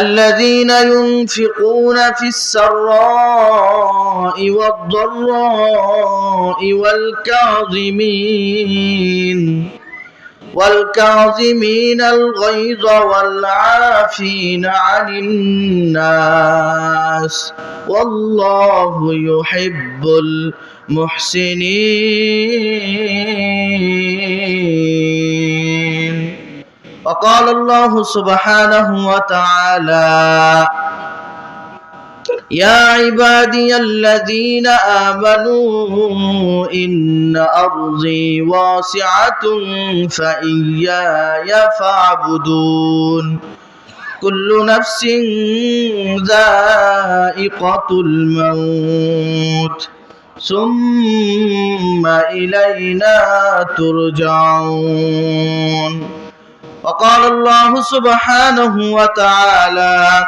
الذين ينفقون في السراء والضراء والكاظمين والكاظمين الغيظ والعافين عن الناس. والله يحب المحسنين. وقال الله سبحانه وتعالى يا عبادي الذين آمنوا إن أرضي واسعة فإياي فاعبدون كل نفس ذائقة الموت ثم إلينا ترجعون وقال الله سبحانه وتعالى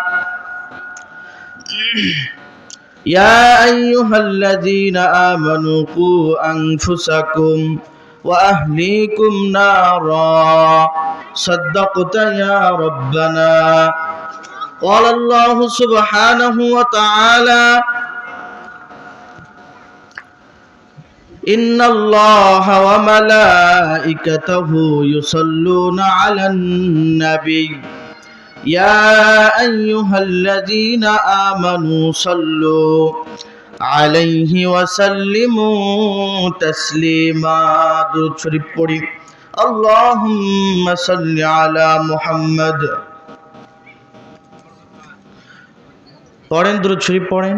يا أيها الذين آمنوا قوا أنفسكم وأهليكم نارا. صدقت يا ربنا. قال الله سبحانه وتعالى إن الله وملائكته يصلون على النبي يا أيها الذين آمنوا صلوا عليه وسلموا تسليما درود شريف পড়ি اللهم صل على محمد পড়েন درود শরীফ পড়েন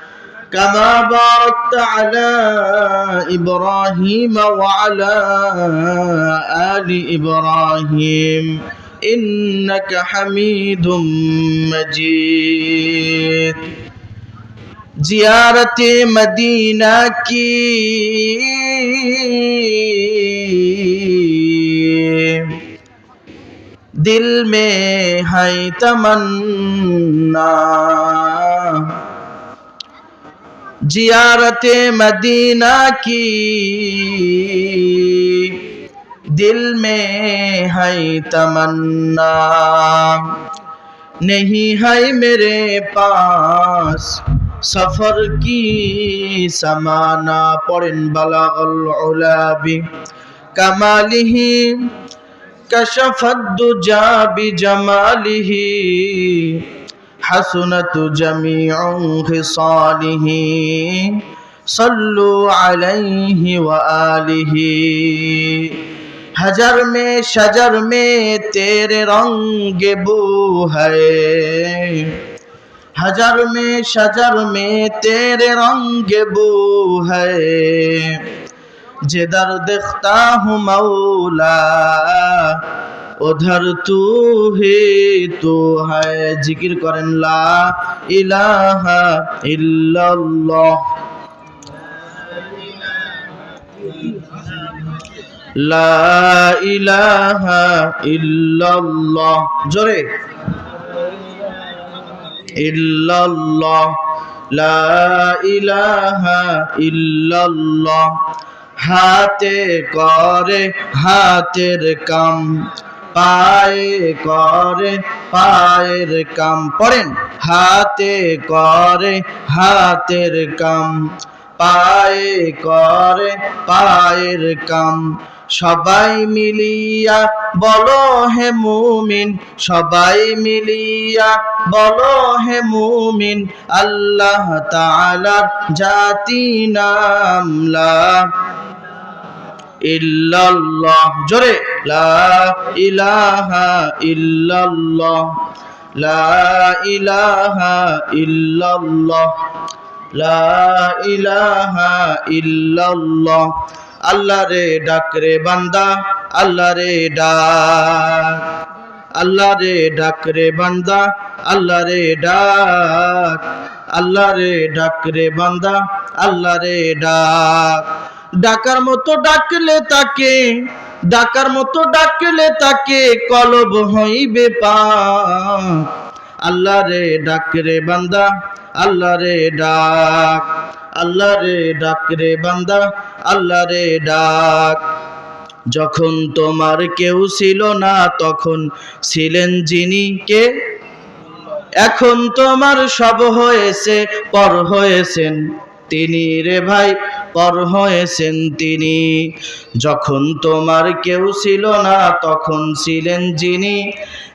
كما باركت على إبراهيم وعلى آل إبراهيم إنك حميد مجيد. زيارة مدینہ کی دل میں ہے تمنا जियारत मदीना की। दिल में है तमन्ना। नहीं है मेरे पास सफ़र की समाना। पढ़न बलागल उलाबी कमालिही कशफत दुजा बिजमालिही حسنة جميع خصاله صلوا عليه وآله حجر میں شجر میں تیرے رنگ بو ہے حجر میں شجر میں تیرے رنگ بو ہے جدر دکھتا ہوں مولا ওধার তু হে তো হায়, জিকির করেন লা ইলাহা ইল্লাল্লাহ। লা ইলাহা ইল্লাল্লাহ। জোরে। ইল্লাল্লাহ। লা ইলাহা ইল্লাল্লাহ। হাতে করে হাতের কাম। পায়ে করে, পায়ের কাম পড়েন, হাতে করে, হাতের কাম। পায়ে করে, পায়ের কাম। সবাই মিলিয়া বলো হে মুমিন, সবাই মিলিয়া বলো হে মুমিন, আল্লাহ তাআলার জাতি নাম ইল্লাল্লাহ। জোরে। লা ইলাহা ইল্লাল্লাহ। লা ইলাহা ইল্লাল্লাহ। লা ইলাহা ইল্লাল্লাহ। আল্লাহ রে ডাক রে বান্দা আল্লাহ রে ডাক। আল্লাহ রে ডাক রে বান্দা আল্লাহ রে ডাক। আল্লাহ রে ডাক রে বান্দা আল্লাহ রে ডাক। ডাকার মতো ডাকলে তাকে, ডাকার মতো ডাকলে তাকে কলব হইবে পাক আল্লাহ রে ডাক রে বান্দা, আল্লাহ রে ডাক, আল্লাহ রে ডাক রে বান্দা, আল্লাহ রে ডাক। যখন তোমার কেউ ছিল না, তখন ছিলেন যিনি কে? এখন তোমার সব হয়েছে, পর হয়েছেন। তিনি রে ভাই পর হয়েছেন তিনি। যখন তোমার কেউ ছিল না তখন ছিলেন যিনি।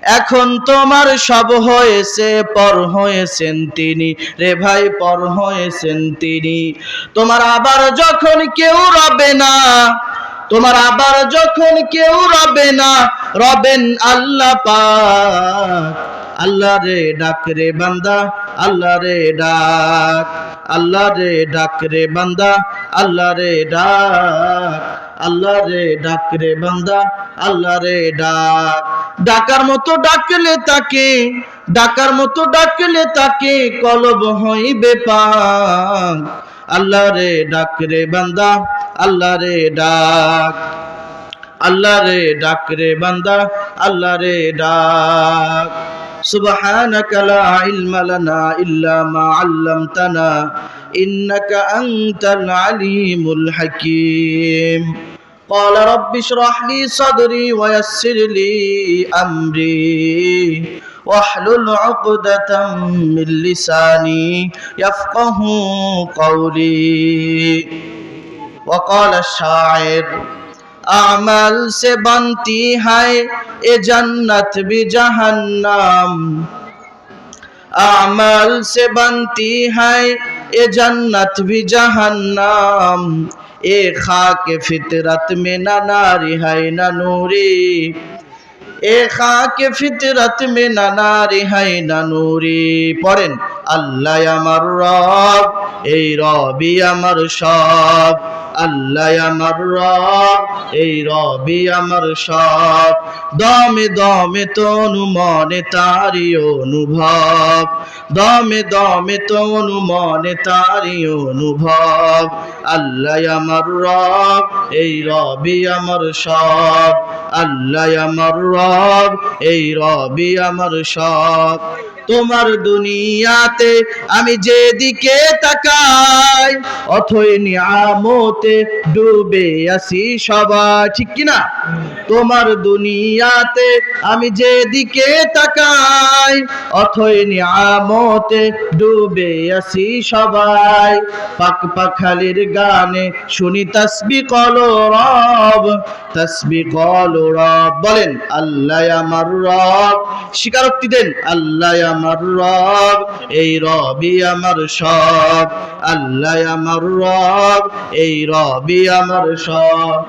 এখন তোমার সব হয়েছে, পর হয়েছেন তিনি। রে ভাই, পর হয়েছেন তিনি। তোমার আবার যখন কেউ রবে না, তোমার আবার যখন কেউ রবে না, রবেন আল্লাহ পাক। আল্লাহ রে ডাক রে বান্দা, আল্লাহ রে ডাক। আল্লাহ রে ডাক রে বান্দা, আল্লাহ রে ডাক। আল্লাহ রে ডাক রে বান্দা আল্লাহ রে ডাক ডাকার মতো ডাকলে তাকে ডাকার মতো ডাকলে তাকে কলব হইবে পাক আল্লাহ রে ডাক রে বান্দা আল্লাহ রে ডাক আল্লাহ রে ডাক রে বান্দা আল্লাহ রে ডাক سبحانك لا علم لنا إلا ما علمتنا إنك أنت العليم الحكيم قال رب اشرح لي صدري ويسر لي أمري واحلل عقدة من لساني يفقه قولي وقال الشاعر أعمال سے بنتی ہے اے جنت بھی جہنم أعمال سے بنتی ہے اے جنت بھی جہنم ए खाक फितरत में न नारी है न नूरी এ খাকে ফিতরাত মে নানা রেহাই নানুরি পড়েন আল্লাহ আমার রব এই রবি আমার সব আল্লাহ আমার রব, এই রবি আমার সব। দমে দমে তনু মনে তারি অনুভব, দমে দমে তনু মনে তারি অনুভব। আল্লাহ আমার রব, এই রবি আমার সব। আল্লাহ আমার রব, এই রবি আমার সব। তোমার দুনিয়াতে আমি যেদিকে তাকাই অথই নিয়ামতে ডুবে আসি সবাই, ঠিক কিনা? তোমার দুনিয়াতে আমি যেদিকে তাকাই, অথই নিয়ামতে ডুবে আসি সবাই। পাক পাখালির গানে শুনি তসবি কলো রব, তসবি কলো রব। বলেন, আল্লাহ আমার রব। স্বীকারোক্তি দেন, আল্লাহ আমার রব। এই রবি আমার সব, আল্লাহ আমার রব এই রবি আমার সব।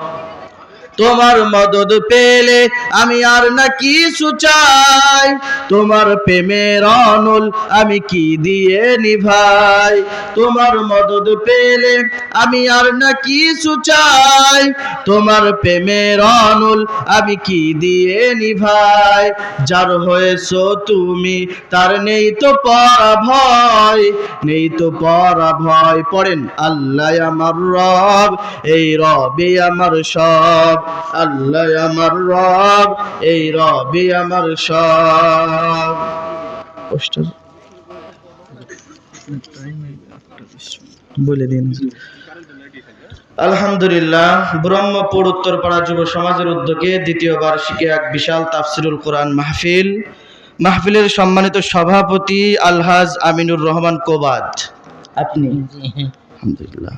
তোমার মদদ পেলে আমি আর না কিছু চাই। তোমার প্রেমের অনল আমি কি দিয়ে নিভাই? তোমার মদদ পেলে আমি আর না কিছু চাই। তোমার প্রেমের অনল আমি কি দিয়ে নিভাই? যার হয়েছ তুমি, তার নেই তো পরা ভয় নেই তো পরা ভয় পড়েন, আল্লাহ আমার রব, এই রবে আমার সব। আল্লাহ আমার রব এই রবি আমার সব। পোস্টার। বলে দিন। আলহামদুলিল্লাহ ব্রহ্মপুর উত্তরপাড়া যুব সমাজের উদ্যোগে দ্বিতীয় বার্ষিকী এক বিশাল তাফসিরুল কোরআন মাহফিল। মাহফিলের সম্মানিত সভাপতি আলহাজ আমিনুর রহমান কোবাদ। আপনি? আলহামদুলিল্লাহ।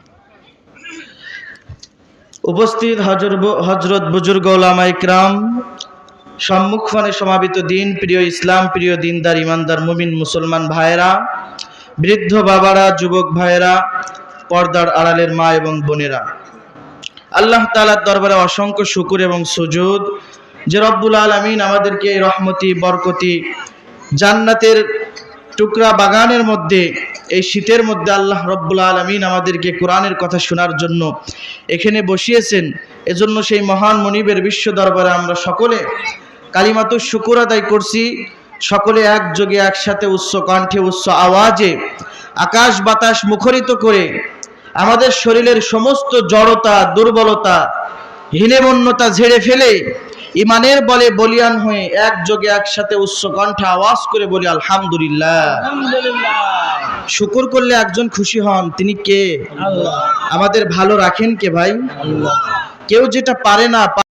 উপস্থিত হজর হজরত বুজুর্গ ওলামা ইকরাম সম্মুখমানে সমাবেত দিন, প্রিয় ইসলাম, প্রিয় দিনদার, ইমানদার, মুমিন, মুসলমান ভাইয়েরা, বৃদ্ধ বাবারা, যুবক ভাইয়েরা, পর্দার আড়ালের মা এবং বোনেরা। আল্লাহ তালার দরবারে অসংখ্য শুকুর এবং সুজুদ যে রব্বুল আলমিন আমাদেরকে রহমতি, বরকতি, জান্নাতের টুকরা বাগানের মধ্যে এই শীতের মধ্যে আল্লাহ রব্বুল আলমিন আমাদেরকে কোরআনের কথা শোনার জন্য এখানে বসিয়েছেন। এজন্য সেই মহান মনিবের বিশ্ব দরবারে আমরা সকলে কালিমাতুর শুকুর আদায় করছি। সকলে একযোগে একসাথে উচ্চ কণ্ঠে, উচ্চ আওয়াজে আকাশ বাতাস মুখরিত করে আমাদের শরীরের সমস্ত জড়তা, দুর্বলতা, হীনেমন্যতা ঝেড়ে ফেলে ইমানের বলে বলিয়ান হয়ে একযোগে একসাথে উচ্চ কণ্ঠে আওয়াজ করে বলি আলহামদুলিল্লাহ। শুকুর করলে একজন খুশি হন তিনি কে? আমাদের ভালো রাখেন কে ভাই? কেউ যেটা পারে না